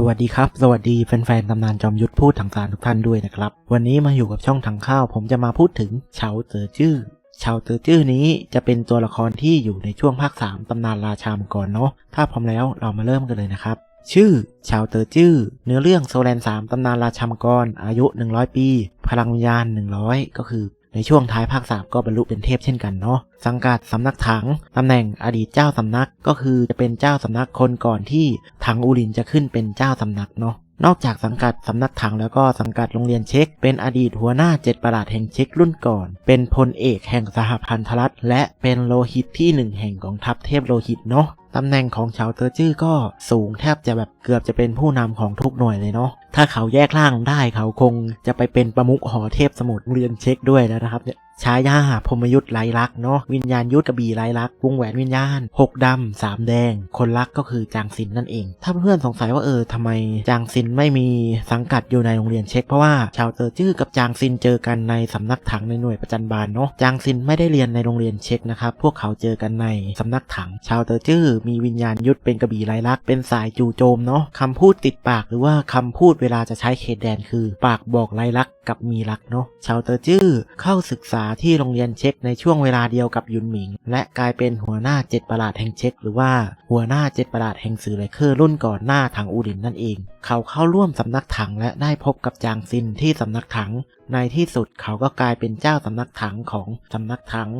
สวัสดีครับ สวัสดีแฟนๆตำนานจอมยุทธพูดทางการทุกท่านด้วยนะครับ วันนี้มาอยู่กับช่องทางข้าว ผมจะมาพูดถึงเฉาเต๋อจื้อเฉาเต๋อจื้อนี้จะเป็นตัวละครที่อยู่ในช่วงภาค 3ตำนานราชามังกรเนาะถ้าพร้อมแล้วเรามาเริ่มกันเลยนะครับ ชื่อเฉาเต๋อจื้อเนื้อเรื่องโซแลน3ตำนานราชามกรอายุ 100 ปี พลังวิญญาณ 100 ก็คือ ในช่วงท้ายภาค3ก็บรรลุเป็นเทพเช่นกันเนาะสังกัดสำนักถังตำแหน่งอดีตเจ้าสำนักก็คือจะเป็นเจ้าสำนักคนก่อนที่ถังอูรินจะขึ้นเป็นเจ้าสำนักเนาะนอกจากสังกัดสำนักถังแล้วก็สังกัดโรงเรียนเช็ค เป็นอดีตหัวหน้าเจ็ดประหลาดแห่งเช็ครุ่นก่อน เป็นพลเอกแห่งสหพันธรัฐและเป็นโลหิตที่หนึ่งแห่งกองทัพเทพโลหิตเนาะ ตำแหน่งของชาวเตอร์จื้อก็สูงแทบจะแบบเกือบจะเป็นผู้นำของทุกหน่วยเลยเนาะถ้าเขาแยกร่างได้เขาคงจะไปเป็นประมุขหอเทพสมุทรเรียนเช็คด้วยแล้วนะครับเนี่ย ฉายาพมยุทธ์ไรลักษ์เนาะวิญญาณยุทธกระบี่ไรลักษ์วงแหวนวิญญาณหกดำสามแดง คนรักก็คือจางซินนั่นเอง ถ้าเพื่อนสงสัยว่าเออทำไมจางซินไม่มีสังกัดอยู่ในโรงเรียนเช็คเพราะว่าชาวเตอร์จื้อกับจางซินเจอกันในสำนักถังในหน่วยประจันบานเนาะจางซินไม่ได้เรียนในโรงเรียนเช็คนะครับพวกเขาเจอกันในสำนักถัง ชาวเตอร์จื้อมีวิญญาณยุทธเป็นกระบี่ไรลักษ์เป็นสายจู่โจมเนาะคำพูดติดปากหรือว่าคำพูดเวลาจะใช้เขตแดนคือ ปากบอกไรลักษ์กับมีรักเนาะชาวเตอร์จื้อเข้าศึกษาที่โรงเรียนเช็คในช่วงเวลาเดียวกับยุนหมิง และกลายเป็นหัวหน้าเจ็ดประหลาดแห่งเช็คหรือว่าหัวหน้าเจ็ดประหลาดแห่งสื่อไลเคอร์รุ่นก่อนหน้าถังอูรินนั่นเอง เขาเข้าร่วมสำนักถังและได้พบกับจางซินที่สำนักถัง ในที่สุดเขาก็กลายเป็นเจ้าสำนักถังของสำนักถัง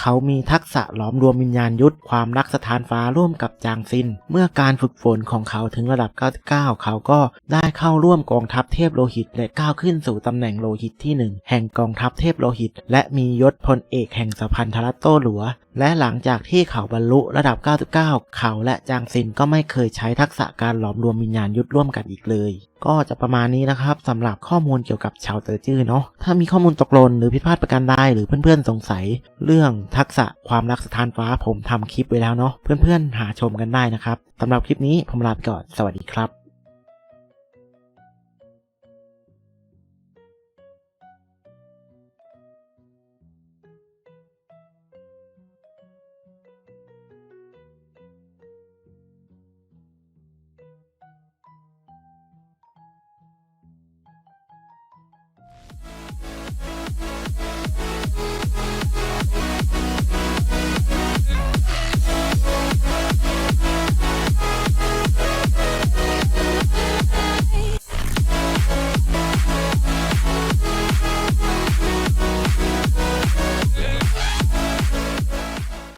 เขามีทักษะหลอมรวมวิญญาณยุทธความรักสถานฟ้าร่วมกับจางซิน เมื่อการฝึกฝนของเขาถึงระดับ 99 เขาก็ได้เข้าร่วมกองทัพเทพโลหิต และก้าวขึ้นสู่ตำแหน่งโลหิตที่ 1 แห่งกองทัพเทพโลหิต และมียศพลเอกแห่งสพันธรัตโตหลัว และหลังจากที่เขาบรรลุระดับ 99 เขาและจางซินก็ไม่เคยใช้ทักษะการหลอมรวมวิญญาณยุทธร่วมกันอีกเลย ก็จะประมาณนี้นะครับสำหรับข้อมูลเกี่ยวกับชาวเตอร์จื้อเนาะถ้ามีข้อมูลตกหล่นหรือผิดพลาดประการใดหรือเพื่อนๆสงสัย เรื่องทักษะความรักสถานฟ้าผมทำคลิปไว้แล้วเนาะเพื่อนๆหาชมกันได้นะครับสำหรับคลิปนี้ผมลาไปก่อนสวัสดีครับ